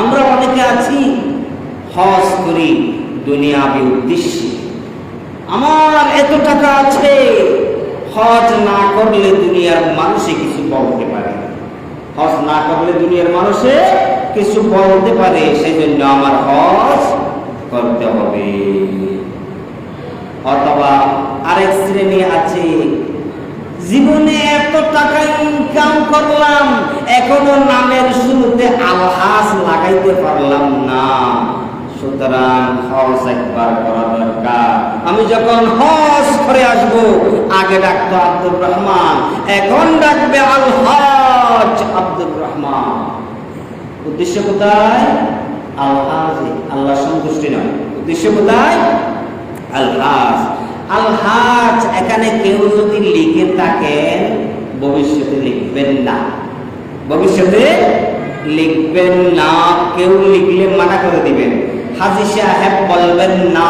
আমরা অনেকে আছি, হজ করি, দুনিয়াবি উদ্দেশ্যে। আমার এত টাকা আছে, হজ না করলে দুনিয়ার মানুষে কিছু বলতে পারে। হজ না করলে দুনিয়ার মানুষে কিছু বলতে পারে সেই জন্য আমার হজ করতে হবে। অথবা আরেক শ্রেণি আছে, জীবনে এত টাকা ইনকাম করলাম, এখনও নামের লাগাইতে পারলাম না। সুতরাং হজ একবার করা দরকার। আমি যখন হজ করে আসব, আগে ডাকতো আব্দুর রহমান, এখন ডাকবে আল হজ আব্দুর রহমান। উদ্দেশ্য কোথায়? আলহাজ আল্লাহ সন্তুষ্টি নয়। উদ্দেশ্য কোথায়? আলহাজ। আলহাজ এখানে কেউ যদি লিখে থাকেন, ভবিষ্যতে লিখবেন না। ভবিষ্যতে লিখবেন না কেউ লিখলে মানা করে দিবেন। হাজি সাহেব বলবেন না